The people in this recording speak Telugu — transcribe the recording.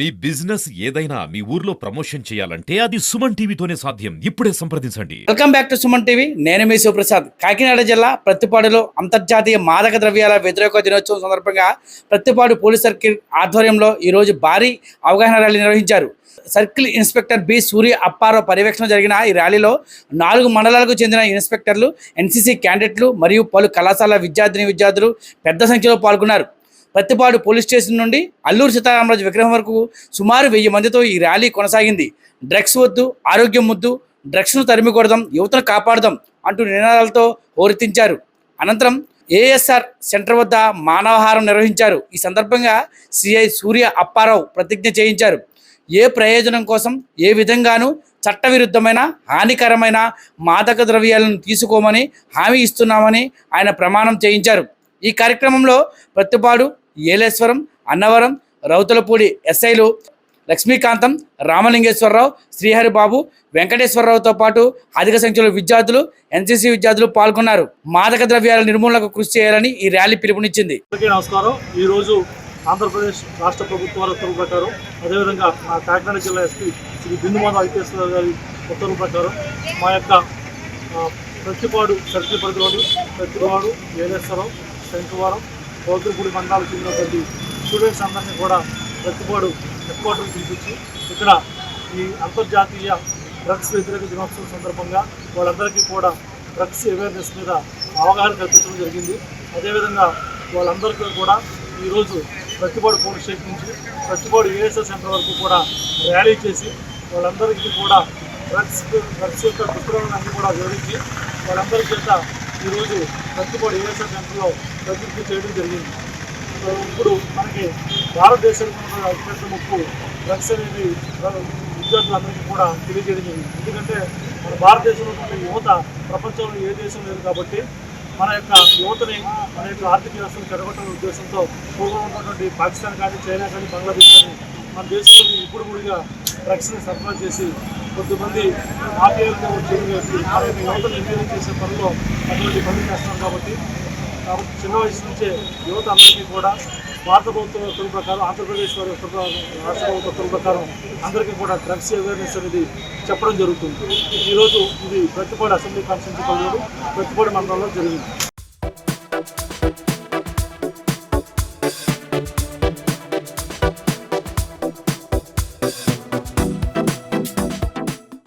మీ బిజినెస్ ఏదైనా మీ ఊర్లో ప్రమోషన్ చేయాలంటే అది సుమన్ టీవీతోనే సాధ్యం. ఇప్పుడే సంప్రదించండి. Welcome back to Suman TV. నేను మీ శివప్రసాద్. కాకినాడ జిల్లా ప్రత్తిపాడులో అంతర్జాతీయ మాదక ద్రవ్యాల వ్యతిరేక దినోత్సవం సందర్భంగా ప్రత్తిపాడు పోలీస్ సర్కిల్ ఆధ్వర్యంలో ఈరోజు భారీ అవగాహన ర్యాలీ నిర్వహించారు. Circle inspector B Surya Apparao పర్యవేక్షణ జరిగిన ఈ ర్యాలీలో నాలుగు మండలాలకు చెందిన ఇన్స్పెక్టర్లు ఎన్సీసీ క్యాండిడేట్లు మరియు పలు కళాశాల విద్యార్థిని విద్యార్థులు పెద్ద సంఖ్యలో పాల్గొన్నారు. పత్తిపాడు పోలీస్ స్టేషన్ నుండి అల్లూరు సీతారామరాజు విగ్రహం వరకు సుమారు వెయ్యి మందితో ఈ ర్యాలీ కొనసాగింది. డ్రగ్స్ వద్దు ఆరోగ్యం ముద్దు డ్రగ్స్ను తరిమికొడదాం యువతను కాపాడదాం అంటూ నినాదాలతో హోరెత్తించారు. అనంతరం ఏఎస్ఆర్ సెంటర్ వద్ద మానవహారం నిర్వహించారు. ఈ సందర్భంగా సిఐ సూర్య అప్పారావు ప్రతిజ్ఞ చేయించారు. ఏ ప్రయోజనం కోసం ఏ విధంగానూ చట్టవిరుద్ధమైన హానికరమైన మాదక ద్రవ్యాలను తీసుకోమని హామీ ఇస్తున్నామని ఆయన ప్రమాణం చేయించారు. ఈ కార్యక్రమంలో ప్రత్తిపాడు ఏలేశ్వరం అన్నవరం రౌతులపూడి ఎస్ఐలు లక్ష్మీకాంతం రామలింగేశ్వరరావు శ్రీహరిబాబు వెంకటేశ్వరరావుతో పాటు అధిక సంఖ్యలో విద్యార్థులు ఎన్సీసీ విద్యార్థులు పాల్గొన్నారు. మాదక ద్రవ్యాల నిర్మూలనకు కృషి చేయాలని ఈ ర్యాలీ పిలుపునిచ్చింది. అందరికీ నమస్కారం. ఈరోజు ఆంధ్రప్రదేశ్ రాష్ట్ర ప్రభుత్వాల ఉత్తర్వు ప్రకారం అదేవిధంగా మా కాకినాడ జిల్లా ఎస్పీ శ్రీ బిందుమాధ ఐపీఎస్ గారి ఉత్తర్వు ప్రకారం మా యొక్క ప్రతిపాడు సర్కిల్ పరిధిలోని ప్రతిపాడు ఏలేశ్వరం శంకువారం గౌతమపూడి మండలాలకు చెందినటువంటి స్టూడెంట్స్ అందరినీ కూడా ప్రతిపాడు హెడ్ క్వార్టర్కి పిలిపించి ఇక్కడ ఈ అంతర్జాతీయ డ్రగ్స్ వ్యతిరేక దినోత్సవం సందర్భంగా వాళ్ళందరికీ కూడా డ్రగ్స్ అవేర్నెస్ మీద అవగాహన కల్పించడం జరిగింది. అదేవిధంగా వాళ్ళందరికీ కూడా ఈరోజు ప్రతిపాడు పోలీస్ స్టేషన్ నుంచి ప్రతిపాడు ఏఎస్ఎస్ సెంటర్ వరకు కూడా ర్యాలీ చేసి వాళ్ళందరికీ కూడా డ్రగ్స్ డ్రగ్స్ యొక్క పుస్తకాలను కూడా వివరించి వాళ్ళందరి చేత ఈరోజు ప్రతిపాడు ఏఎస్ఆర్ సెంటర్లో ప్రతిజ్ఞ చేయడం జరిగింది. ఇప్పుడు మనకి భారతదేశంలో అత్యంత ముప్పు డ్రగ్స్ అనేది విద్యార్థులందరికీ కూడా తెలియజేయడం జరిగింది. ఎందుకంటే మన భారతదేశంలో ఉన్న యువత ప్రపంచంలో ఏ దేశం లేదు కాబట్టి మన యొక్క యువతని మన యొక్క ఆర్థిక వ్యవస్థను చెడగొట్టిన ఉద్దేశంతో పూర్వం ఉన్నటువంటి పాకిస్తాన్ కానీ చైనా కానీ బంగ్లాదేశ్ కానీ మన దేశంలో ఇప్పుడు కూడా డ్రగ్స్ని సరఫరా చేసి కొద్దిమంది మాఫియాలతో వచ్చి మన యువతను ఎంకరేజ్ చేసే పనిలో అటువంటి పనులు చేస్తున్నారు కాబట్టి కాబట్టి చిన్న వయసు నుంచే యువత అందరికీ కూడా భారత ప్రభుత్వం ఉత్తర్వు ప్రకారం ఆంధ్రప్రదేశ్ వారి ఉత్తర్వు రాష్ట్ర ప్రభుత్వ ఉత్తర్వు ప్రకారం అందరికీ కూడా డ్రగ్స్ అవేర్నెస్ అనేది చెప్పడం జరుగుతుంది. ఈరోజు ఇది ప్రతిపాడు అసెంబ్లీ కాన్స్టిట్యూన్సీ ప్రతిపాడు మండలంలో జరిగింది.